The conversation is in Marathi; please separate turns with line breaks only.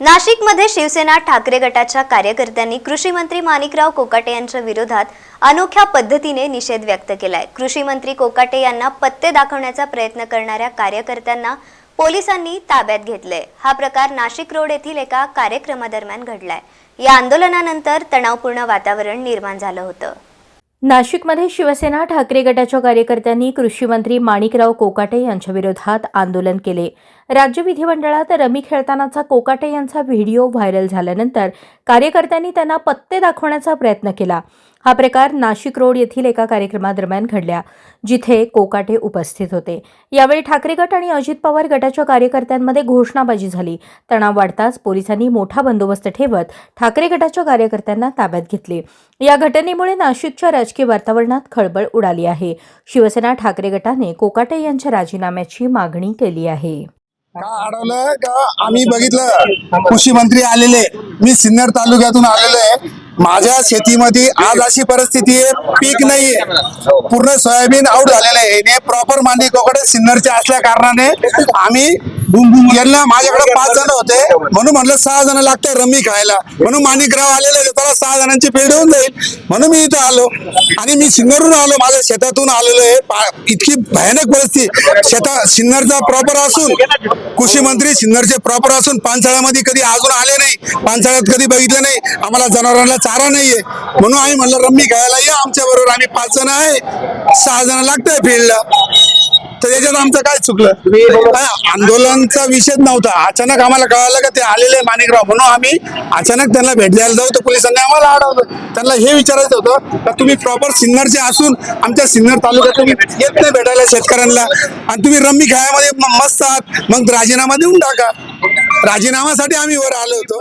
नाशिकमध्ये शिवसेना ठाकरे गटाच्या कार्यकर्त्यांनी कृषी मंत्री माणिकराव कोकाटे यांच्या विरोधात अनोख्या पद्धतीने निषेध व्यक्त केलाय. कृषी मंत्री कोकाटे यांना पत्ते दाखवण्याचा प्रयत्न करणाऱ्या कार्यकर्त्यांना पोलिसांनी ताब्यात घेतले हा प्रकार नाशिक रोड येथील एका कार्यक्रमादरम्यान घडलाय. या आंदोलनानंतर तणावपूर्ण वातावरण निर्माण झालं होतं.
नाशिकमध्ये शिवसेना ठाकरे गटाच्या कार्यकर्त्यांनी कृषी मंत्री माणिकराव कोकाटे यांच्या विरोधात आंदोलन केले. राज्य विधिमंडळात रमी खेळतानाचा कोकाटे यांचा व्हिडिओ व्हायरल झाल्यानंतर कार्यकर्त्यांनी त्यांना पत्ते दाखवण्याचा प्रयत्न केला. हा प्रकार नाशिक रोड येथील एका कार्यक्रमादरम्यान घडल्या जिथे कोकाटे उपस्थित होते. यावेळी ठाकरे गट आणि अजित पवार गटाच्या कार्यकर्त्यांमध्ये घोषणाबाजी झाली. तणाव वाढताच पोलिसांनी मोठा बंदोबस्त ठेवत ठाकरे गटाच्या कार्यकर्त्यांना ताब्यात घेतले. या घटनेमुळे नाशिकच्या राजकीय वातावरणात खळबळ उडाली आहे. शिवसेना ठाकरे गटाने कोकाटे यांच्या राजीनाम्याची मागणी केली आहे.
का अडवलं का? आम्ही बघितलं. कृषी मंत्री आलेले. मी सिन्नर तालुक्यातून आलेलो आहे. माझ्या शेतीमध्ये आज अशी परिस्थिती आहे. पीक नाहीये. पूर्ण सोयाबीन आउट झालेलं आहे. प्रॉपर मांडी कोकडे सिन्नरचे असल्या कारणाने आम्ही यांना माझ्याकडे पाच जण होते. म्हणून म्हटलं सहा जण लागते रमी खायला. म्हणून माणिकराव आलेले त्याला सहा जणांची पेड होऊन जाईल. म्हणून मी इथं आलो. आणि मी सिन्नरहून आलो. माझ्या शेतातून आलेलो आहे. इतकी भयानक परिस्थिती. शेता सिन्नरचा प्रॉपर असून कृषी मंत्री सिन्नरचे प्रॉपर असून पानसाळ्यामध्ये कधी अजून आले नाही. पानसाळ्यात कधी बघितलं नाही. आम्हाला जनावरांना चारा नाहीये. म्हणून आम्ही म्हणलं रम्मी खायला या आमच्या बरोबर आम्ही पाच जण आहे. सहा जण लागतंय फील्डला तर याच्यात आमचं काय चुकलं? काय आंदोलनचा विषय नव्हता. अचानक आम्हाला कळालं का ते आलेले माणिकराव म्हणून आम्ही अचानक त्यांना भेट द्यायला जाऊ तर पोलिसांनी आम्हाला अडवलं. त्यांना हे विचारायचं होतं का तुम्ही प्रॉपर सिन्नरचे असून आमच्या सिन्नर तालुक्यात तुम्ही येत नाही भेटायला शेतकऱ्यांना. आणि तुम्ही रम्मी खेळामध्ये मस्त आहात. मग राजीनामा देऊन टाका. राजीनामासाठी आम्ही वर आलो होतो.